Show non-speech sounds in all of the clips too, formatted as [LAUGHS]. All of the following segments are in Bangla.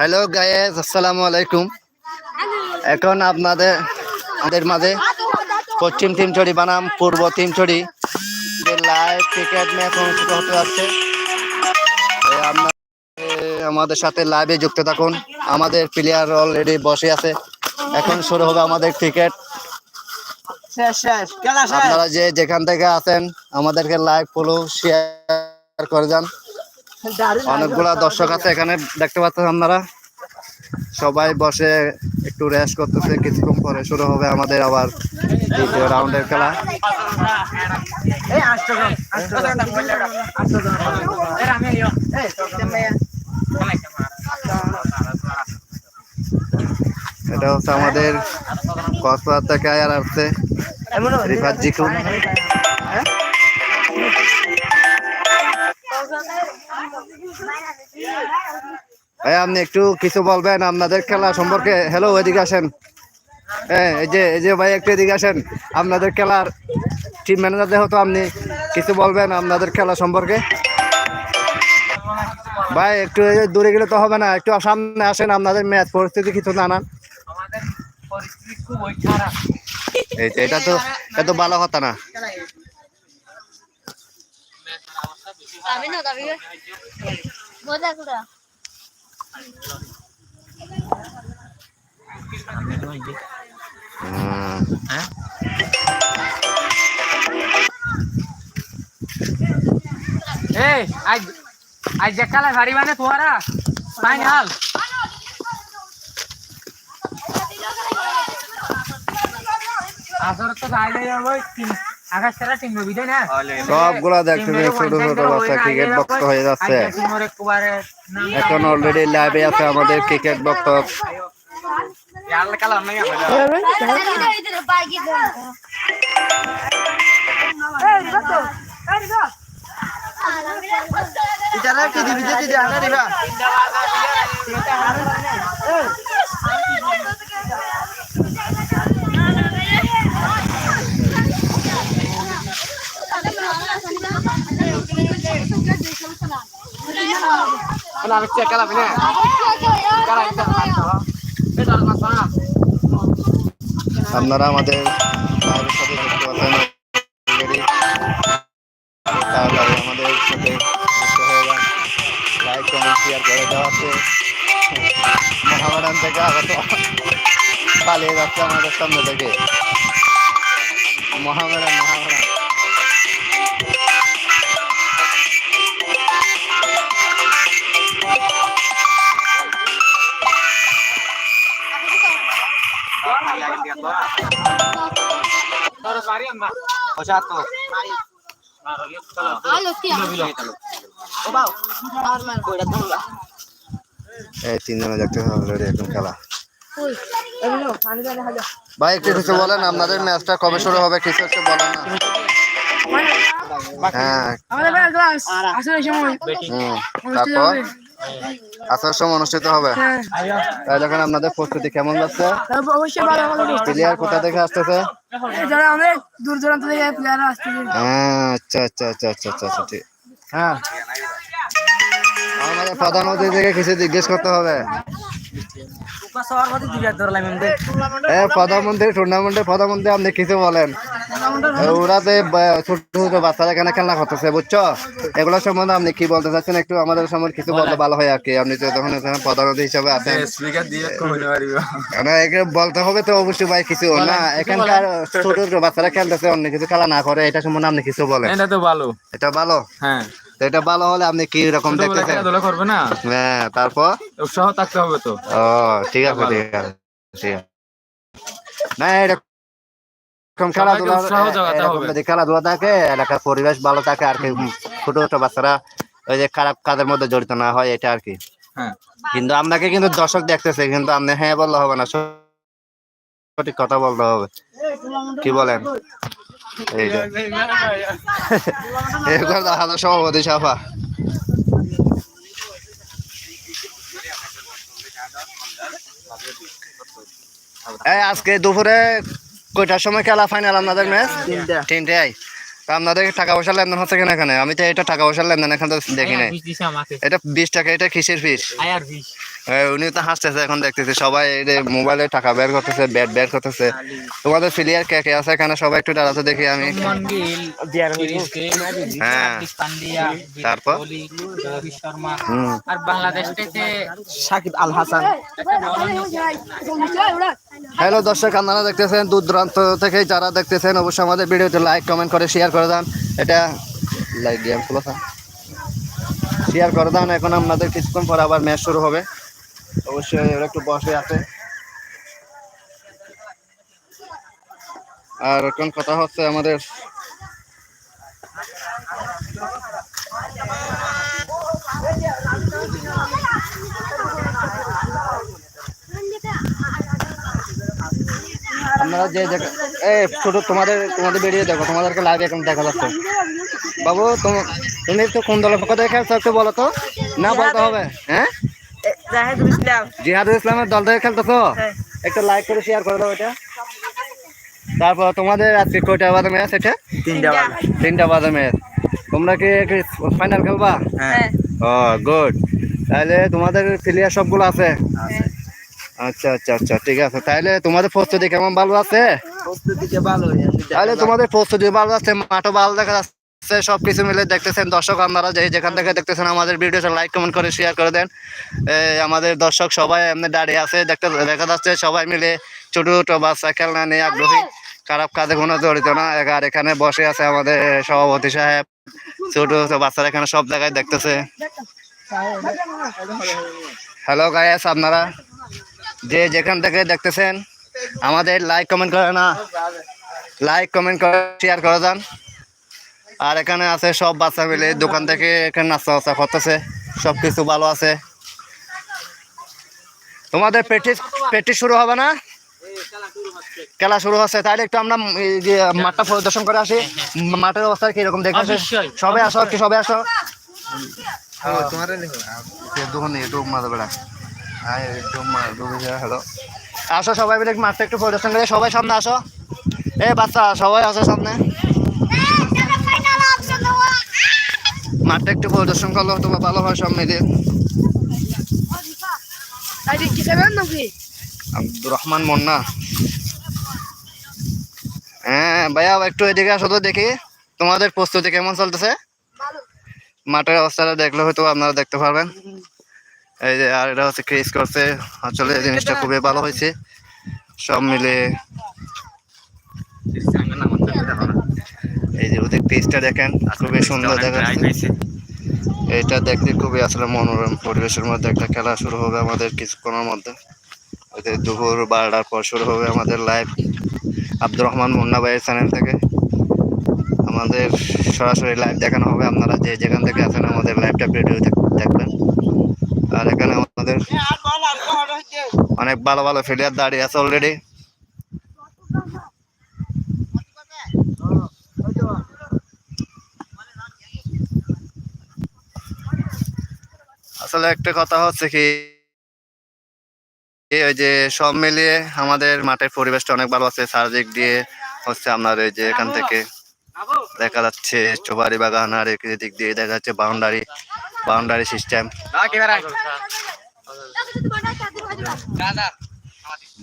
হ্যালো গায়েস আসসালামু আলাইকুম এখন আপনাদের আমাদের মাঝে পশ্চিম তিনচড়ি বানাম পূর্ব তিনচড়ি যে লাইভ ক্রিকেট ম্যাচ অনুষ্ঠিত হতে যাচ্ছে। আপনারা আমাদের সাথে লাইভে যুক্ত থাকুন। আমাদের প্লেয়ার অলরেডি বসে আছে। এখন শুরু হবে আমাদের ক্রিকেট আপনারা যে যেখান থেকে আছেন আমাদেরকে লাইভ ফলো শেয়ার করে যান। অনেকগুলা দর্শক আছে এখানে দেখতে পাচ্ছেন আপনারা। সবাই বসে একটু রেস্ট করতেছে কিছুক্ষণ পরে শুরু হবে আমাদের আবার দ্বিতীয় রাউন্ডের খেলা। এটা হচ্ছে আমাদের কক্সবাজার থেকে আর আসছে রিফাত জিকু এই আপনি একটু কিছু বলবেন আপনাদের খেলা সম্পর্কে? হ্যালো এদিকে আসেন। হ্যাঁ এই যে এই যে ভাই একটু এদিকে আসেন। আপনাদের খেলার টিম ম্যানেজার যেহেতু আপনি কিছু বলবেন আপনাদের খেলা সম্পর্কে? ভাই একটু দূরে গেলে তো হবে না একটু সামনে আসেন আপনাদের ম্যাচ পরিস্থিতি কিছু জানান। তো, এটা তো এটা তো ভালো কথা না। Kami এই আজ আজ খেলা ভারী মানে তোরা ফাইনাল। আসর তো যাইলে যাব তিন আকাশ তারা টিম বিদে না? সবগুলা দেখতেছেন ছোট ছোট বাচ্চা ক্রিকেট ভক্ত হয়ে যাচ্ছে। এখন অলরেডি লাইভে আছে আমাদের ক্রিকেট ভক্ত ইতারা কি দিবি দিদি জানা দিবা বিনে খেলা ইতা এটা মাসা আপনারা আমাদের লাইভের সাথে যুক্ত আছেন। তাড়াতাড়ি আমাদের সাথে যুক্ত হয়ে যান। লাইক কমেন্ট শেয়ার করে দেওয়া আছে। মহামারান থেকে আগত পালিয়ে যাচ্ছে আমাদের সামনে থেকে। মহামারান মহামারান তিনজনে দেখতে অলরেডি এখন খেলা। ভাই একটু কিছু বলেন আপনাদের ম্যাচটা কবে শুরু হবে কিছু একটু বলেন না। হ্যাঁ। হুম তারপর? আসার সময় অনুষ্ঠিত হবে। হ্যাঁ। তাই দেখেন আপনাদের প্রস্তুতি কেমন যাচ্ছে। তারপর অবশ্যই ভালো ভালো বস্তু। প্লেয়ার কোথা থেকে আসতেছে? যারা অনেক দূর দূরান্ত থেকে প্লেয়ার আসতেছে হ্যাঁ আচ্ছা আচ্ছা আচ্ছা আচ্ছা আচ্ছা আচ্ছা ঠিক। হ্যাঁ। আমাদের প্রধানমন্ত্রী থেকে কিছু জিজ্ঞেস করতে হবে। প্রধানমন্ত্রী টুর্নামেন্টের প্রধানমন্ত্রী আপনি কিছু বলেন। এ, ওরা যে বা- ছোট ছোট বাচ্চারা এখানে খেলা করতেছে বুঝছ? এগুলো সম্বন্ধে আপনি কি বলতে চাচ্ছেন? একটু আমাদের সম্বন্ধে কিছু বলতে ভালো হয় আর কি। আপনি তো তখন প্রধানমন্ত্রী হিসাবে আছেন। স্পিকার দিয়ে কইতে পারিব। না একে বলতে হবে তো অবশ্যই ভাই কিছু না। এখানকার ছোট ছোট বাচ্চারা খেলতেছে অন্য কিছু খেলা না করে এটা সম্বন্ধে আপনি কিছু বলেন। এটা তো ভালো। এটা ভালো? হ্যাঁ। এটা ভালো হলে আপনি কি রকম দেখতেছেন? করবে না? হ্যাঁ তারপর? উৎসাহ থাকতে হবে তো। ও ঠিক আছে ঠিক আছে না এরকম খেলাধুলা থাকে এলাকার পরিবেশ ভালো থাকে আর কি ছোট ছোট বাচ্চারা ওই যে খারাপ কাজের মধ্যে জড়িত না হয় এটা আর কি। হ্যাঁ। কিন্তু আপনাকে কিন্তু দর্শক দেখতেছে কিন্তু আপনি হ্যাঁ বললে হবে না সঠিক কথা বলতে হবে। কি বলেন? [LAUGHS] সভাপতি সাফা এই আজকে দুপুরে কয়টার সময় খেলা ফাইনাল আপনাদের ম্যাচ তিনটা। তিনটায়? তা আপনাদের টাকা পয়সা লেনদেন হচ্ছে কিনা এখানে? আমি তো এটা টাকা পয়সা লেনদেন এখানে তো দেখি নাই। এটা বিশ টাকা এটা কিসের ফিস উনি তো হাসতেছে এখন দেখতেছি। সবাই মোবাইলে টাকা বের করতেছে ব্যাট বের করতেছে। তোমাদের প্লেয়ার কে কে আছে এখানে? সবাই একটু দাঁড়াতে দেখি আমি। হ্যাঁ। তারপর? আর বাংলাদেশ থেকে সাকিব আল হাসান। হ্যালো দর্শক আপনারা দেখতেছেন দূর দূরান্ত থেকে যারা দেখতেছেন অবশ্যই আমাদের ভিডিওতে লাইক কমেন্ট করে শেয়ার করে দেন। এটা লাইক গেম খোলা শেয়ার করে দেন এখন আপনাদের কিছুক্ষণ পর আবার ম্যাচ শুরু হবে। অবশ্যই ওরা একটু বসে আছে। আর এখন কথা হচ্ছে আমাদের আপনারা যে এই ছোট তোমাদের তোমাদের বেরিয়ে দেখো, তোমাদেরকে লাইভ এখন দেখা যাচ্ছে। বাবু তোম- তুমি তো কোন দলের পক্ষ থেকে খেলছো একটু বলো তো। না বলতে হবে হ্যাঁ? জাহেদুল ইসলাম। জিহাদুল ইসলামের দল থেকে খেলতেছো? হ্যাঁ। একটু লাইক করে শেয়ার করে দাও এটা। তারপর তোমাদের আজকে কয়টা বাজে ম্যাচ এটা? তিনটা বাজে। তিনটা বাজে ম্যাচ তোমরা কি ফাইনাল খেলবা? হ্যাঁ। ও গুড তাহলে তোমাদের প্লেয়ার সবগুলো আছে? আচ্ছা আচ্ছা আচ্ছা ঠিক আছে। তাহলে তোমাদের প্রস্তুতি কেমন ভালো আছে? প্রস্তুতিকে ভালো হয়ে আছে। তাহলে তোমাদের প্রস্তুতি ভালো আছে মাঠও ভালো দেখা যাচ্ছে। সবকিছু মিলে দেখতেছেন দর্শক আপনারা যে যেখান থেকে দেখতেছেন আমাদের ভিডিওটা লাইক কমেন্ট করে শেয়ার করে দেন। আমাদের দর্শক সবাই এমনি দাঁড়িয়ে আছে, দেখতে, দেখা যাচ্ছে সবাই মিলে ছোট ছোট বাচ্চা খেলনা নিয়ে আগ্রহী। খারাপ কাজে কোনো জড়িত না। আর এখানে বসে আছে আমাদের সভাপতি সাহেব। ছোট ছোট বাচ্চারা এখানে সব জায়গায় দেখতেছে। হ্যালো গায়েস আপনারা যে যেখান থেকে দেখতেছেন, আমাদের লাইক কমেন্ট করে না। লাইক কমেন্ট করে শেয়ার করে যান আর এখানে আছে সব বাচ্চা মিলে দোকান থেকে এখানে নাস্তা বাস্তা করতেছে। সব কিছু ভালো আছে। তোমাদের প্র্যাকটিস প্র্যাকটিস শুরু হবে না? খেলা শুরু হচ্ছে। তাহলে একটু আমরা মাঠটা পরিদর্শন করে আসি। মাঠের অবস্থা কীরকম দেখে আসি। সবাই আসো কি সবাই আসো? হ্যাঁ, তোমারে লিখো। দোকানে একটু মাথা বেড়া হ্যালো। আসো সবাই মিলে মাঠটা একটু পরিদর্শন করে। সবাই সামনে আসো। এ বাচ্চা সবাই আসো সামনে। মাঠটা একটু পরিদর্শন করল তোমার ভালো হয় সব মিলে আব্দুর রহমান মন্না। হ্যাঁ ভাইয়া একটু এদিকে আসো তো দেখি। তোমাদের প্রস্তুতি কেমন চলতেছে? মাঠের অবস্থাটা দেখলে হয়তো আপনারা দেখতে পারবেন। এই যে আর এটা হচ্ছে ক্রিস করছে। আসলে জিনিসটা খুবই ভালো হয়েছে। সব মিলে এই যে ওদের পেজটা দেখেন খুবই সুন্দর দেখাচ্ছে। এটা দেখতে খুবই আসলে মনোরম পরিবেশের মধ্যে একটা খেলা শুরু হবে আমাদের কিছুক্ষণের মধ্যে। ওদের দুপুর বারোটার পর শুরু হবে আমাদের লাইভ আব্দুর রহমান মুন্না ভাইয়ের চ্যানেল থেকে। আমাদের সরাসরি লাইভ দেখানো হবে। আপনারা যে যেখান থেকে আছেন আমাদের লাইভটা ভিডিও দেখবেন। আর এখানে আমাদের অনেক ভালো ভালো প্লেয়ার দাঁড়িয়ে আছে অলরেডি আসলে একটা কথা হচ্ছে কি ওই যে সব মিলিয়ে আমাদের মাঠের পরিবেশটা অনেক ভালো আছে। চারদিক দিয়ে হচ্ছে আপনার এই যে এখান থেকে দেখা যাচ্ছে চোবারি বাগান আর এদিক দিয়ে দেখা যাচ্ছে বাউন্ডারি বাউন্ডারি সিস্টেম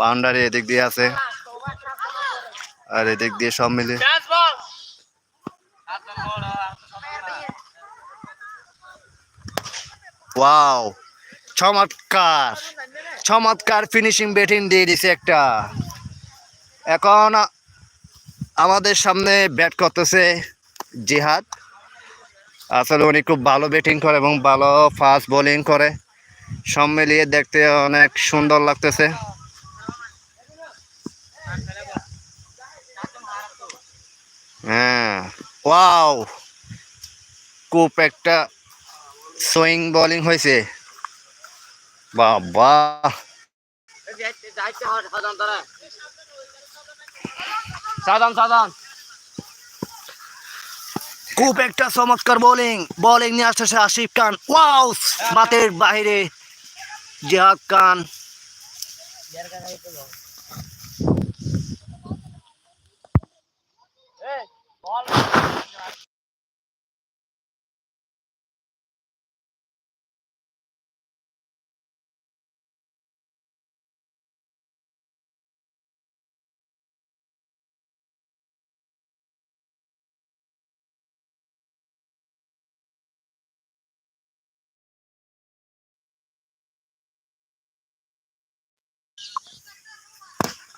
বাউন্ডারি এদিক দিয়ে আছে। আর এদিক দিয়ে সব মিলে ওয়াও চমৎকার। চমৎকার ফিনিশিং ব্যাটিং দিয়ে দিছে একটা। এখন আমাদের সামনে ব্যাট করতেছে জিহাদ। আসলে উনি খুব ভালো ব্যাটিং করে এবং ভালো ফাস্ট বোলিং করে। সব মিলিয়ে দেখতে অনেক সুন্দর লাগতেছে। হ্যাঁ ওয়াও খুব একটা সুইং বোলিং হয়েছে। বাবা। সাধান সাধান খুব একটা চমৎকার বোলিং বোলিং নিয়ে আসতেছে আশিফ খান। ওয়াও মাঠের বাইরে। জিহাদ খান।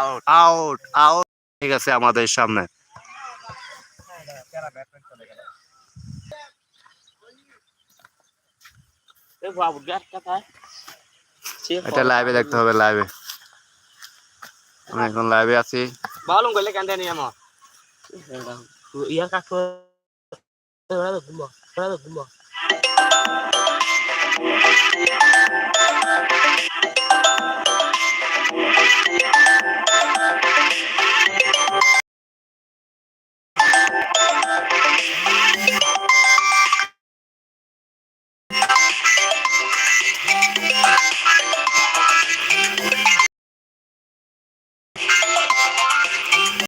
আউট আউট আউট ঠিক আছে আমাদের সামনে। এটা লাইভে দেখতে হবে লাইভে আমি এখন লাইভে আছি। বালুম গলে কান্দে নি আমা? ইয়া কাকু ঘুমা।